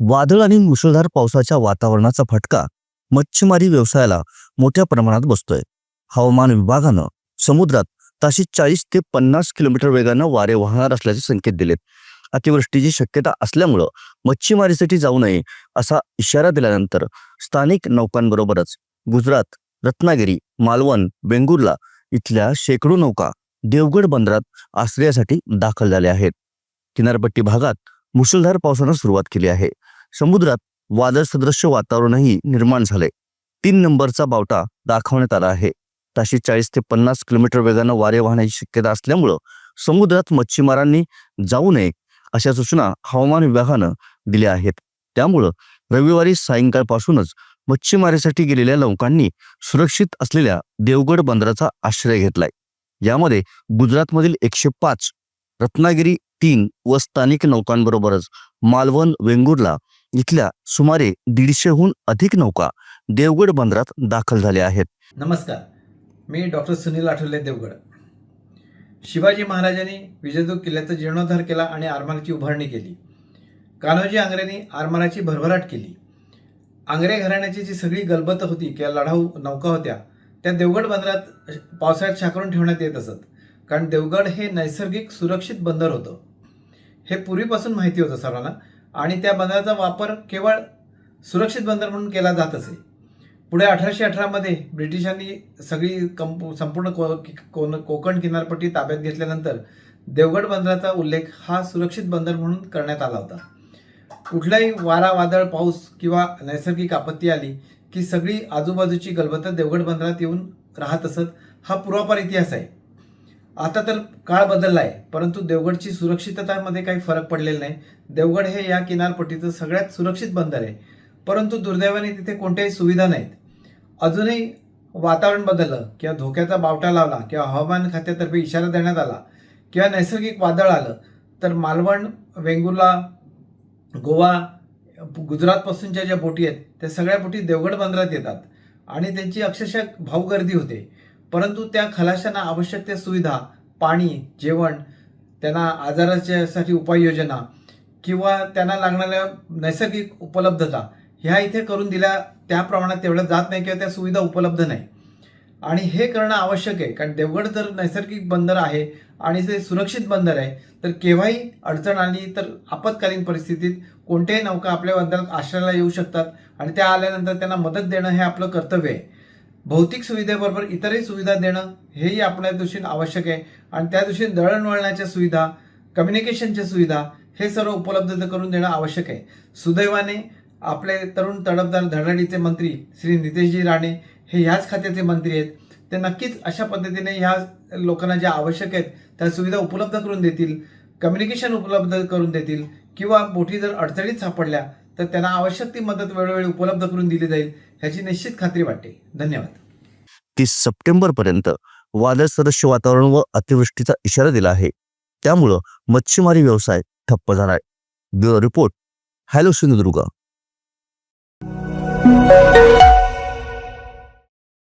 वादळ आणि मुसळधार पावसाच्या वातावरणाचा फटका मच्छीमारी व्यवसायाला मोठ्या प्रमाणात बसतोय. हवामान विभागानं समुद्रात ताशी चाळीस ते पन्नास किलोमीटर वेगानं वारे वाहणार असल्याचे संकेत दिलेत. अतिवृष्टीची शक्यता असल्यामुळं मच्छीमारीसाठी जाऊ नये असा इशारा दिल्यानंतर स्थानिक नौकांबरोबरच गुजरात रत्नागिरी मालवण बेंगुर्ला इथल्या शेकडो नौका देवगड बंदरात आश्रयासाठी दाखल झाल्या आहेत. किनारपट्टी भागात मुसळधार पावसानं सुरुवात केली आहे. समुद्रात वादळ सदृश्य वातावरणही निर्माण झाले तीन नंबरचा बावटा दाखवण्यात आला आहे. ताशी चाळीस ते पन्नास किलोमीटर वेगानं वारे वाहण्याची शक्यता असल्यामुळं समुद्रात मच्छीमारांनी जाऊ नये अशा सूचना हवामान विभागानं दिल्या आहेत. त्यामुळं रविवारी सायंकाळपासूनच मच्छीमारीसाठी गेलेल्या लोकांनी सुरक्षित असलेल्या देवगड बंदराचा आश्रय घेतलाय. यामध्ये गुजरातमधील एकशे पाच रत्नागिरी तीन व स्थानिक नौकांबरोबरच मालवण वेंगुर्ला इथल्या सुमारे दीडशेहून अधिक नौका देवगड बंदरात दाखल झाल्या आहेत. नमस्कार. मी डॉक्टर सुनील आठवले देवगड. शिवाजी महाराजांनी विजयदुर्ग किल्ल्याचा जीर्णोद्धार केला आणि आरमाराची उभारणी केली. कान्होजी आंग्र्यांनी आरमाराची भरभराट केली. आंग्रे घराण्याची जी सगळी गलबत होती किंवा लढाऊ नौका होत्या त्या देवगड बंदरात पावसाळ्यात शाकरून ठेवण्यात येत असत. कारण देवगड हे नैसर्गिक सुरक्षित बंदर होतं. हे पूर्वीपासून माहिती होतं सर्वांना. आणि त्या बंदराचा वापर केवळ सुरक्षित बंदर म्हणून केला जात असे. पुढे अठराशे अठरामध्ये ब्रिटिशांनी सगळी कंप संपूर्ण को कोन- कोकण किनारपट्टी ताब्यात घेतल्यानंतर देवगड बंदराचा उल्लेख हा सुरक्षित बंदर म्हणून करण्यात आला होता. कुठलाही वारा वादळ पाऊस किंवा नैसर्गिक आपत्ती आली की सगळी आजूबाजूची गलबतं देवगड बंदरात येऊन राहत असत हा पूर्वापार इतिहास आहे. आता तर काळ बदलला आहे परंतु देवगडची सुरक्षिततामध्ये काही फरक पडलेला नाही. देवगड हे या किनारपट्टीचं सगळ्यात सुरक्षित बंदर आहे. परंतु दुर्दैवाने तिथे कोणत्याही सुविधा नाहीत. अजूनही वातावरण बदललं किंवा धोक्याचा बावटा लावला किंवा हवामान खात्यातर्फे इशारा देण्यात आला किंवा नैसर्गिक वादळ आलं तर मालवण वेंगुर्ला गोवा गुजरातपासूनच्या ज्या बोटी आहेत त्या सगळ्या बोटी देवगड बंदरात येतात. आणि त्यांची अक्षरशः भाऊगर्दी होते. परंतु त्या खलाशांना आवश्यक त्या सुविधा पाणी जेवण त्यांना आजाराच्यासाठी उपाययोजना किंवा त्यांना लागणाऱ्या नैसर्गिक उपलब्धता ह्या इथे करून दिल्या त्या प्रमाणात तेवढ्या जात नाही किंवा त्या सुविधा उपलब्ध नाही. आणि हे करणं आवश्यक आहे कारण देवगड जर नैसर्गिक बंदर आहे आणि ते सुरक्षित बंदर आहे तर केव्हाही अडचण आली तर आपत्कालीन परिस्थितीत कोणत्याही नौका आपल्या बंदरात आश्रयाला येऊ शकतात आणि त्या आल्यानंतर त्यांना मदत देणं हे आपलं कर्तव्य आहे. भौतिक सुविधेबरोबर इतरही सुविधा देणं हेही आपल्या दृष्टीने आवश्यक आहे. आणि त्या दृष्टीने दळणवळणाच्या सुविधा कम्युनिकेशनच्या सुविधा हे सर्व उपलब्ध करून देणं आवश्यक आहे. सुदैवाने आपले तरुण तडफदार धडाडीचे मंत्री श्री नितेशजी राणे हे ह्याच खात्याचे मंत्री आहेत. ते नक्कीच अशा पद्धतीने ह्या लोकांना ज्या आवश्यक आहेत त्या सुविधा उपलब्ध करून देतील कम्युनिकेशन उपलब्ध करून देतील किंवा बोटी जर अडचणीत सापडल्या तर त्यांना आवश्यक ती मदत वेळोवेळी उपलब्ध करून दिली जाईल. ह्याची निश्चित खात्री वाटते. धन्यवाद. तीस सप्टेंबर पर्यंत वादळ सदस्य वातावरण व अतिवृष्टीचा इशारा दिला आहे. त्यामुळं मच्छीमारी व्यवसाय ठप्प झालाय. Bureau report hello Sindhudurg.